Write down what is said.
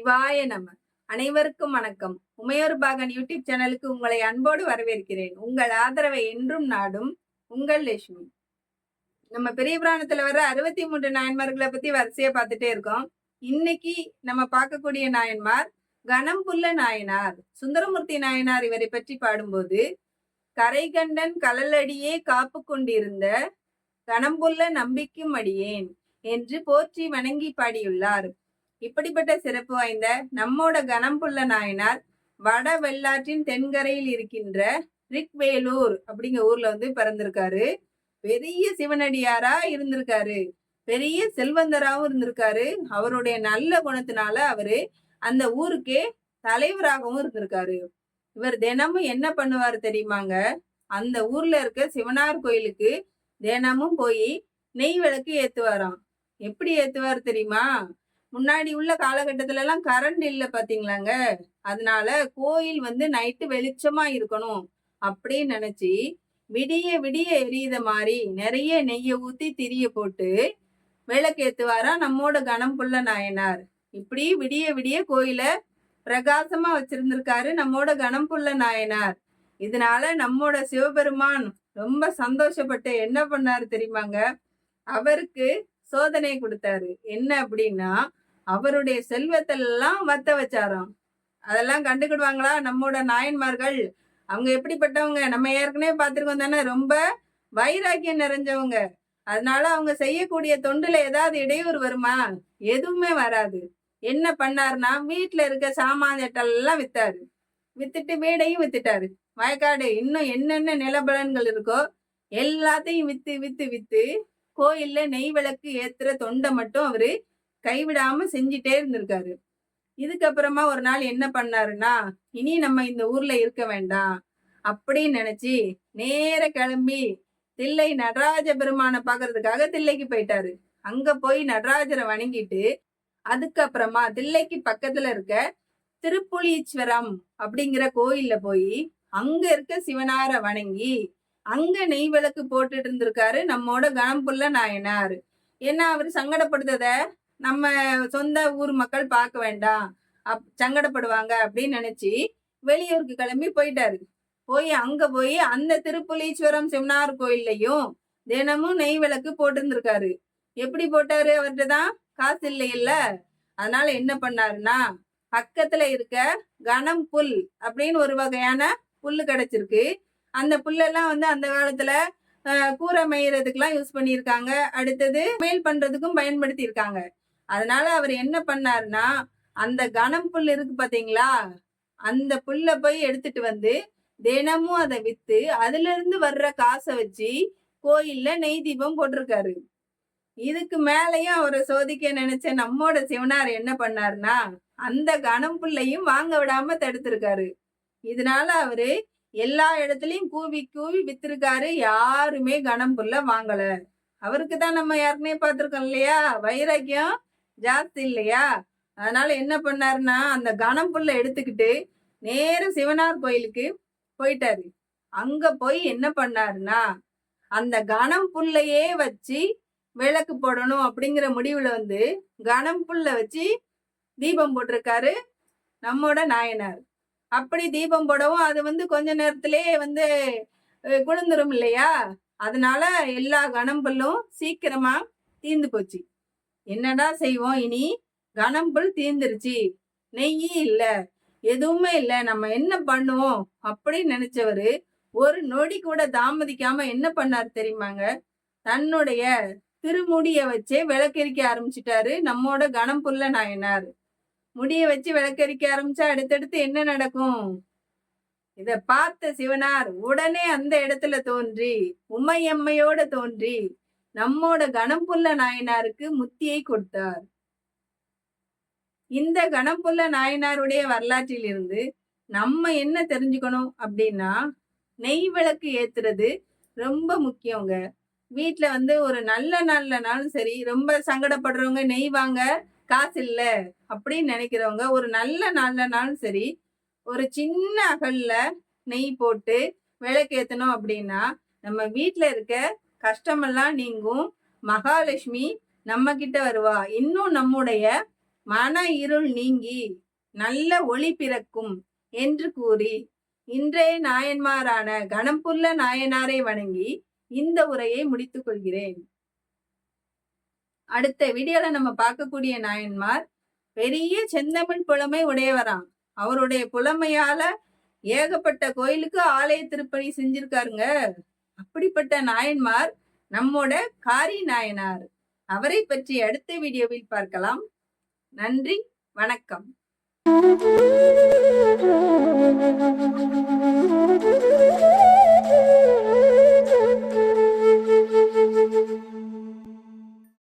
சிவாய நம. அனைவருக்கும் வணக்கம். உமையோர் பாகன் யூடியூப் சேனலுக்கு உங்களை அன்போடு வரவேற்கிறேன். உங்கள் ஆதரவை என்றும் நாடும் உங்கள் லட்சுமி. நம்ம பெரிய புராணத்துல வர அறுபத்தி மூன்று நாயன்மார்களை பத்தி வரிசையா பார்த்துட்டே இருக்கோம். இன்னைக்கு நம்ம பார்க்கக்கூடிய நாயன்மார் கணம்புல்ல நாயனார். சுந்தரமூர்த்தி நாயனார் இவரை பற்றி பாடும்போது கரைகண்டன் கலலடியே காப்பு கொண்டிருந்த கணம்புல்ல நம்பிக்கும் அடியேன் என்று போற்றி வணங்கி பாடியுள்ளார். இப்படிப்பட்ட சிறப்பு வாய்ந்த நம்மோட கணம்புள்ள நாயனார் வட வெள்ளாற்றின் தென்கரையில் இருக்கின்ற ரிக்வேலூர் அப்படிங்கிற ஊர்ல வந்து பிறந்திருக்காரு. பெரிய சிவனடியாரா இருந்திருக்காரு. பெரிய செல்வந்தராகவும் இருந்திருக்காரு. அவருடைய நல்ல குணத்தினால அவரு அந்த ஊருக்கே தலைவராகவும் இருந்திருக்காரு. இவர் தினமும் என்ன பண்ணுவார் தெரியுமாங்க? அந்த ஊர்ல இருக்க சிவனார் கோயிலுக்கு தினமும் போய் நெய் விளக்கு ஏத்துவாராம். எப்படி ஏத்துவார் தெரியுமா? முன்னாடி உள்ள காலகட்டத்துல எல்லாம் கரண்ட் இல்லை பாத்தீங்களாங்க. அதனால கோயில் வந்து நைட்டு வெளிச்சமா இருக்கணும் அப்படின்னு நினைச்சு விடிய விடிய எரியுத மாதிரி நிறைய நெய்யை ஊத்தி திரிய போட்டு விளக்கேத்துவாரா நம்மோட கணம் புள்ள நாயனார். இப்படி விடிய விடிய கோயில பிரகாசமா வச்சிருந்திருக்காரு நம்மோட கணம் புள்ள நாயனார். இதனால நம்மோட சிவபெருமான் ரொம்ப சந்தோஷப்பட்டு என்ன பண்ணாரு தெரியுமாங்க? அவருக்கு சோதனை கொடுத்தாரு. என்ன அப்படின்னா அவருடைய செல்வத்தெல்லாம் வத்த வச்சாராம். அதெல்லாம் கண்டுக்கிடுவாங்களா? நம்மோட நாயன்மார்கள். அவங்க எப்படிப்பட்டவங்க? நம்ம ஏற்கனவே பார்த்துருக்கோம் தானே? ரொம்ப வைராக்கியம் நிறைஞ்சவங்க. அதனால அவங்க செய்யக்கூடிய தொண்டுல ஏதாவது இடையூறு வருமா? எதுவுமே வராது. என்ன பண்ணாருன்னா வீட்டுல இருக்க சாமான் எல்லாம் வித்தாரு. வித்துட்டு வீடையும் வித்துட்டாரு. வயக்காடு இன்னும் என்னென்ன நிலபலன்கள் இருக்கோ எல்லாத்தையும் வித்து வித்து வித்து கோயில்ல நெய் விளக்கு ஏத்துற தொண்டை மட்டும் அவரு கைவிடாம செஞ்சிட்டே இருந்திருக்காரு. இதுக்கப்புறமா ஒரு நாள் என்ன பண்ணாருன்னா இனி நம்ம இந்த ஊர்ல இருக்க வேண்டாம். அப்படின்னு நினைச்சு நேர கிளம்பி தில்லை நடராஜ பெருமானை பாக்குறதுக்காக தில்லைக்கு போயிட்டாரு. அங்க போய் நடராஜரை வணங்கிட்டு அதுக்கப்புறமா தில்லைக்கு பக்கத்துல இருக்க திருப்புலீஸ்வரம் அப்படிங்கிற கோயில்ல போய் அங்க இருக்க சிவனார வணங்கி அங்க நெய் விளக்கு போட்டுட்டு இருந்திருக்காரு நம்மோட கணம்புள்ள நாயனார். ஏன்னா அவர் சங்கடப்படுத்தத நம்ம சொந்த ஊர் மக்கள் பார்க்க வேண்டாம். அப் சங்கடப்படுவாங்க அப்படின்னு நினைச்சு வெளியூருக்கு கிளம்பி போயிட்டாரு. போய் அங்க போய் அந்த திருப்புலீஸ்வரம் சிவனார் கோயில்லையும் தினமும் நெய் விளக்கு போட்டிருந்திருக்காரு. எப்படி போட்டாரு? அவர்கிட்ட தான் காசு இல்லையில்ல. அதனால என்ன பண்ணாருன்னா பக்கத்துல இருக்க கணம் புல் அப்படின்னு ஒரு வகையான புல்லு கிடைச்சிருக்கு. அந்த புல்லெல்லாம் வந்து அந்த காலத்துல கூரை மேயறதுக்கெல்லாம் யூஸ் பண்ணியிருக்காங்க. அடுத்தது மேல் பண்றதுக்கும் பயன்படுத்தி இருக்காங்க அதனால அவர் என்ன பண்ணாருன்னா அந்த கனம் புல் இருக்கு பாத்தீங்களா? அந்த புல்ல போய் எடுத்துட்டு வந்து தினமும் அதை வித்து அதுல இருந்து வர்ற காசை வச்சு கோயில்ல நெய் தீபம் போட்டிருக்காரு. இதுக்கு மேலையும் அவரை சோதிக்க நினைச்ச நம்மோட சிவனார் என்ன பண்ணாருன்னா அந்த கனம் புல்லையும் வாங்க விடாம தடுத்திருக்காரு. இதனால அவரு எல்லா இடத்துலயும் கூவி கூவி வித்திருக்காரு. யாருமே கனம் புல்ல வாங்கல. அவருக்கு தான் நம்ம யாருக்குமே பார்த்துருக்கோம் இல்லையா? வைராக்கியம் ஜாஸ்தி இல்லையா? அதனால என்ன பண்ணாருன்னா அந்த கனம் புல்ல எடுத்துக்கிட்டு நேரம் சிவனார் கோயிலுக்கு போயிட்டாரு. அங்க போய் என்ன பண்ணாருன்னா அந்த கனம் புல்லையே வச்சு விளக்கு போடணும் அப்படிங்கிற முடிவுல வந்து கனம் புல்ல வச்சு தீபம் போட்டிருக்காரு நம்மோட நாயனார். அப்படி தீபம் போடவும் அது வந்து கொஞ்ச நேரத்திலே வந்து குளிர்ந்துரும் இல்லையா? அதனால எல்லா கணம்புல்லும் சீக்கிரமா தீந்து போச்சு. என்னடா செய்வோம்? இனி கனம்புல் தீந்துருச்சு நெய்யும் இல்ல. எதுவுமே இல்ல. நம்ம என்ன பண்ணுவோம்? அப்படின்னு நினைச்சவரு ஒரு நொடி கூட தாமதிக்காம என்ன பண்ணாரு தெரியுமாங்க? தன்னுடைய திருமுடிய வச்சே விளக்கரிக்க ஆரம்பிச்சிட்டாரு. நம்மோட கணம்புல்ல நாயனார். முடிய வச்சு விளக்கரிக்க ஆரம்பிச்சா அடுத்தடுத்து என்ன நடக்கும்? இத பார்த்த சிவனார் உடனே அந்த இடத்துல தோன்றி உமையம்மையோட தோன்றி நம்மோட கணம்புள்ள நாயனாருக்கு முத்தியை கொடுத்தார். இந்த கணம்புள்ள நாயனாருடைய வரலாற்றிலிருந்து நம்ம என்ன தெரிஞ்சுக்கணும் அப்படின்னா நெய் விளக்கு ஏத்துறது ரொம்ப முக்கியங்க. வீட்டுல வந்து ஒரு நல்ல நாள்லனாலும் நாளும் சரி ரொம்ப சங்கடப்படுறவங்க நெய் வாங்க காசு இல்ல அப்படின்னு நினைக்கிறவங்க ஒரு நல்ல நாள்லனாலும் நாளும் சரி ஒரு சின்ன அகல்ல நெய் போட்டு விளக்கு விளக்கேத்தணும் அப்படின்னா நம்ம வீட்டுல இருக்க கஷ்டமெல்லாம் நீங்கும். மகாலட்சுமி நம்ம கிட்ட வருவா. இன்னும் நம்முடைய மன இருள் நீங்கி நல்ல ஒளி பிறக்கும் என்று கூறி இன்றைய நாயன்மாரான கணம்புள்ள நாயனாரை வணங்கி இந்த உரையை முடித்துக் கொள்கிறேன். அடுத்த வீடியோல நம்ம பார்க்கக்கூடிய நாயன்மார் பெரிய செந்தமிழ் புலமை உடையவராம். அவருடைய புலமையால ஏகப்பட்ட கோயிலுக்கு ஆலய திருப்பணி செஞ்சிருக்காருங்க. அப்படிப்பட்ட நாயன்மார் நம்மோட காரி நாயனார் அவரை பற்றி அடுத்த வீடியோவில் பார்க்கலாம் நன்றி வணக்கம் Thank you.